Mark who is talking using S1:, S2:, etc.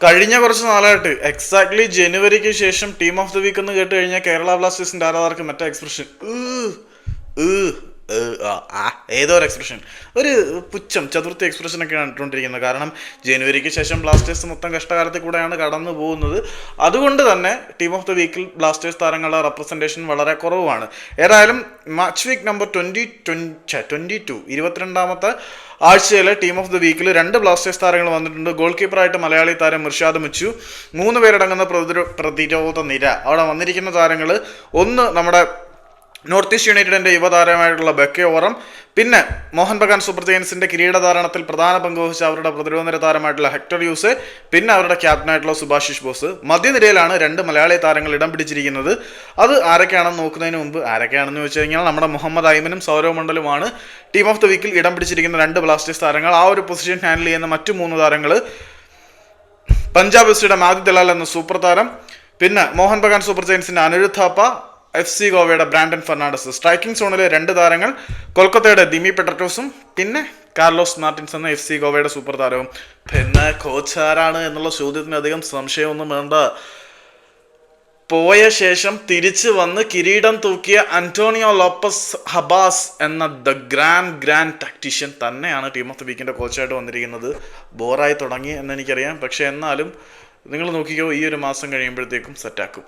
S1: കഴിഞ്ഞ കുറച്ച് നാളായിട്ട് എക്സാക്ട്ലി ജനുവരിക്ക് ശേഷം ടീം ഓഫ് ദി വീക്ക് എന്ന് കേട്ട് കഴിഞ്ഞാൽ കേരള ബ്ലാസ്റ്റേഴ്സിന്റെ ആരാധകർക്ക് മറ്റേ എക്സ്പ്രഷൻ ഏതോ ഒരു എക്സ്പ്രഷൻ ഒരു പുച്ഛം ചതുർത്ഥി എക്സ്പ്രഷൻ ഒക്കെയാണ് ഇട്ടുകൊണ്ടിരിക്കുന്നത് കാരണം ജനുവരിക്ക് ശേഷം ബ്ലാസ്റ്റേഴ്സ് മൊത്തം കഷ്ടകാലത്തിൽ കൂടെയാണ് കടന്നു പോകുന്നത്. അതുകൊണ്ട് തന്നെ ടീം ഓഫ് ദ വീക്കിൽ ബ്ലാസ്റ്റേഴ്സ് താരങ്ങളുടെ റെപ്രസെന്റേഷൻ വളരെ കുറവാണ് ഏതായാലും match week number twenty twenty twenty two ഇരുപത്തിരണ്ടാമത്തെ ആഴ്ചയിലെ ടീം ഓഫ് ദി വീക്കിൽ രണ്ട് ബ്ലാസ്റ്റേഴ്സ് താരങ്ങൾ വന്നിട്ടുണ്ട്. ഗോൾ കീപ്പറായിട്ട് മലയാളി താരം മിർഷാദ് മുച്ചു മൂന്ന് പേരടങ്ങുന്ന പ്രതിരോ പ്രതിരോധ നിര അവിടെ വന്നിരിക്കുന്ന താരങ്ങൾ ഒന്ന് നമ്മുടെ നോർത്ത് ഈസ്റ്റ് യുണൈറ്റഡിന്റെ യുവതാരമായിട്ടുള്ള ബെക്കെ ഓറം പിന്നെ മോഹൻ ബഗാൻ സൂപ്പർ ജയൻസിന്റെ കിരീടധാരണത്തിൽ പ്രധാന പങ്ക് വഹിച്ച അവരുടെ പ്രതിരോധ നിര താരമായിട്ടുള്ള ഹെക്ടർ യൂസ് പിന്നെ അവരുടെ ക്യാപ്റ്റനായിട്ടുള്ള സുഭാഷിഷ് ബോസ്. മധ്യനിരയിലാണ് രണ്ട് മലയാളി താരങ്ങൾ ഇടം പിടിച്ചിരിക്കുന്നത്. അത് ആരൊക്കെയാണെന്ന് നോക്കുന്നതിന് മുമ്പ് ആരൊക്കെയാണെന്ന് വെച്ച് കഴിഞ്ഞാൽ നമ്മുടെ മുഹമ്മദ് ഐമനും സൗരവ് മണ്ഡലുമാണ് ടീം ഓഫ് ദ വീക്കിൽ ഇടം പിടിച്ചിരിക്കുന്ന രണ്ട് ബ്ലാസ്റ്റേഴ്സ് താരങ്ങൾ. ആ ഒരു പൊസിഷൻ ഹാൻഡിൽ ചെയ്യുന്ന മറ്റു മൂന്ന് താരങ്ങൾ പഞ്ചാബ് എഫ് സിയുടെ മാതി ദലാൽ എന്ന സൂപ്പർ താരം പിന്നെ മോഹൻ ബഗാൻ സൂപ്പർ ജയൻസിന്റെ അനിരുദ്ധ താപ്പ എഫ് സി ഗോവയുടെ ബ്രാൻഡൻ ഫെർണാണ്ടസ്. സ്ട്രൈക്കിംഗ് സോണിലെ രണ്ട് താരങ്ങൾ കൊൽക്കത്തയുടെ ദിമി പെട്രറ്റോസും പിന്നെ കാർലോസ് മാർട്ടിൻസ് എന്ന എഫ് സി ഗോവയുടെ സൂപ്പർ താരവും. പിന്നെ കോച്ച് ആരാണ് എന്നുള്ള ചോദ്യത്തിന് അധികം സംശയമൊന്നും വേണ്ട. പോയ ശേഷം തിരിച്ചു വന്ന് കിരീടം തൂക്കിയ അന്റോണിയോ ലോപ്പസ് ഹബാസ് എന്ന ദ ഗ്രാൻഡ് ഗ്രാൻഡ് ടാക്ടീഷ്യൻ തന്നെയാണ് ടീം ഓഫ് ദി വീക്കിന്റെ കോച്ചായിട്ട് വന്നിരിക്കുന്നത്. ബോറായി തുടങ്ങി എന്ന് എന്നെനിക്കറിയാം പക്ഷേ എന്നാലും നിങ്ങൾ നോക്കിക്കോ ഈ ഒരു മാസം കഴിയുമ്പോഴത്തേക്കും സെറ്റാക്കും